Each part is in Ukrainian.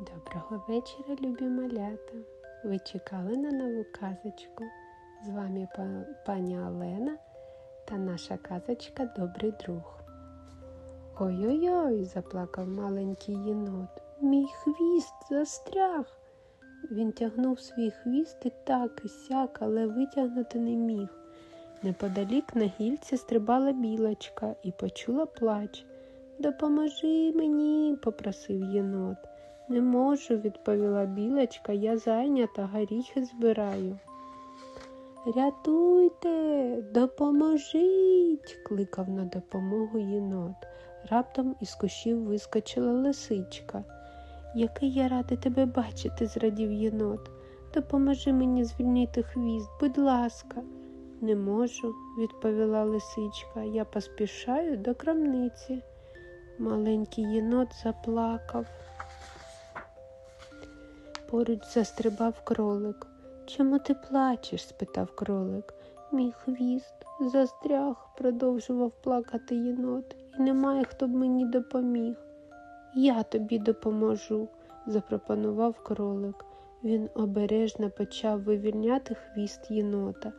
Доброго вечора, любі малята! Ви чекали на нову казочку? З вами пані Олена та наша казочка Добрий друг. Ой-ой-ой, заплакав маленький єнот. Мій хвіст застряг. Він тягнув свій хвіст і так і сяк, але витягнути не міг. Неподалік на гільці стрибала білочка і почула плач. Допоможи мені, попросив єнот. Не можу, відповіла білочка, я зайнята, горіхи збираю. Рятуйте, допоможіть, кликав на допомогу єнот. Раптом із кущів вискочила лисичка. Який я радий тебе бачити, зрадів єнот. Допоможи мені звільнити хвіст, будь ласка. Не можу, відповіла лисичка. Я поспішаю до крамниці. Маленький єнот заплакав. Поруч застрибав кролик. Чому ти плачеш? спитав кролик. Мій хвіст застряг, продовжував плакати єнот, і немає, хто б мені допоміг. Я тобі допоможу, запропонував кролик. Він обережно почав вивільняти хвіст єнота.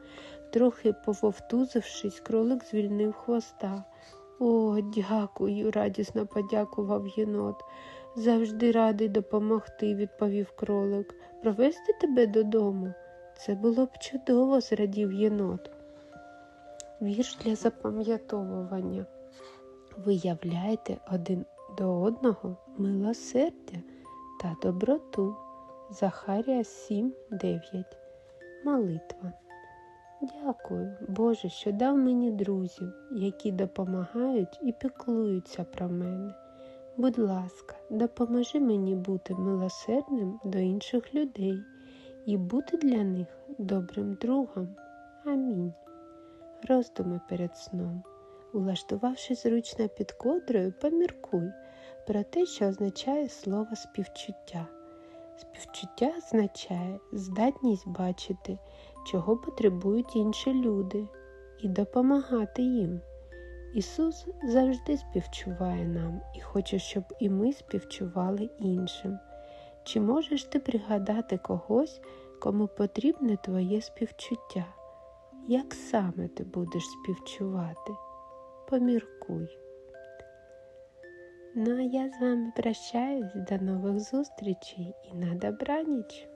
Трохи пововтузившись, кролик звільнив хвоста. О, дякую, радісно подякував єнот. Завжди радий допомогти, відповів кролик. Провести тебе додому. Це було б чудово, зрадів єнот. Вірш для запам'ятовування. Виявляйте один до одного милосердя та доброту. Захарія 7, 9. Молитва. Дякую, Боже, що дав мені друзів, які допомагають і піклуються про мене. Будь ласка, допоможи мені бути милосердним до інших людей і бути для них добрим другом. Амінь. Роздуми перед сном. Улаштувавши зручно під кодрою, поміркуй про те, що означає слово співчуття. Співчуття означає здатність бачити, чого потребують інші люди, і допомагати їм. Ісус завжди співчуває нам і хоче, щоб і ми співчували іншим. Чи можеш ти пригадати когось, кому потрібне твоє співчуття? Як саме ти будеш співчувати? Поміркуй. Ну а я з вами прощаюсь до нових зустрічей і на добраніч!